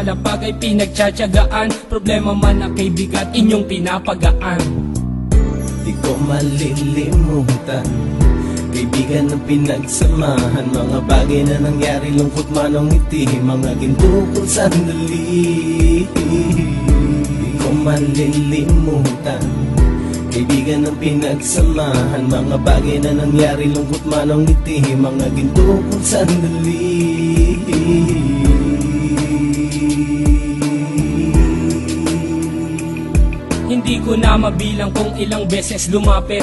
nakalapag ay pinagtsatsagaan. Problema man na kay bigat, inyong pinapagaan. Di ko malilimutan Kaibigan ng pinagsamahan. Mga bagay na nangyari Lungkot man ang ngiti. Mga ginto kong sandali. Di ko malilimutan Kaibigan ng pinagsamahan. Mga bagay na nangyari Lungkot man ang ngiti. Mga ginto kong sandali ko na mabilang kung ilang beses lumapit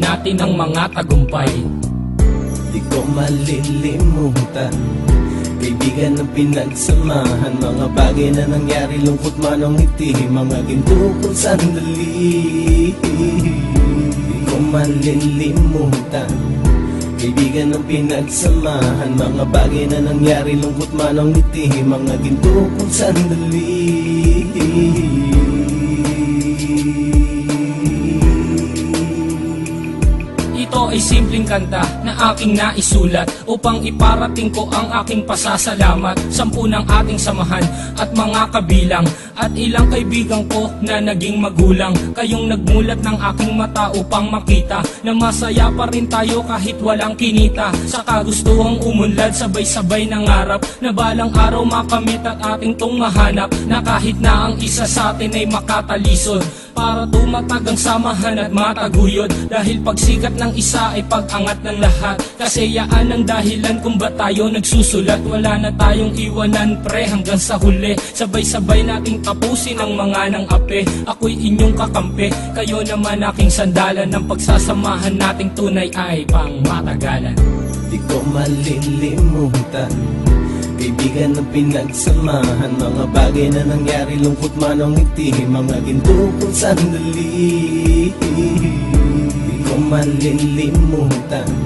natin ang mga tagumpay. Di ko malilimutan Kaibigan ng pinagsamahan. Mga bagay na nangyari Lungkot man ang ngiti Mga ginto kong sandali. Di ko malilimutan Kaibigan ng pinagsamahan. Mga bagay na nangyari Lungkot man ang ngiti Mga ginto kong sandali ay simpleng kanta na aking naisulat Upang iparating ko ang aking pasasalamat. Sampu ng ating samahan at mga kabilang At ilang kaibigan ko na naging magulang. Kayong nagmulat ng aking mata upang makita Na masaya pa rin tayo kahit walang kinita. Sa kagustuhang umunlad sabay-sabay nangarap Na balang araw makamit at ating tong mahanap. Na kahit na ang isa sa atin ay makatalisod. Para tumatag ang samahan at mataguyod. Dahil pagsikat ng isa ay pag-angat ng lahat. Kasi yaan ang dahilan kung ba tayo nagsusulat. Wala na tayong iwanan pre hanggang sa huli. Sabay-sabay nating tapusin ang mga ng ape Ako'y inyong kakampi. Kayo naman aking sandalan Ng pagsasamahan nating tunay ay pang matagalan Di ko malilimutan Kaibigan ng pinagsamahan. Mga bagay na nangyari Lungkot man ang ngiti Mga ginto kong sandali. Di ko malilimutan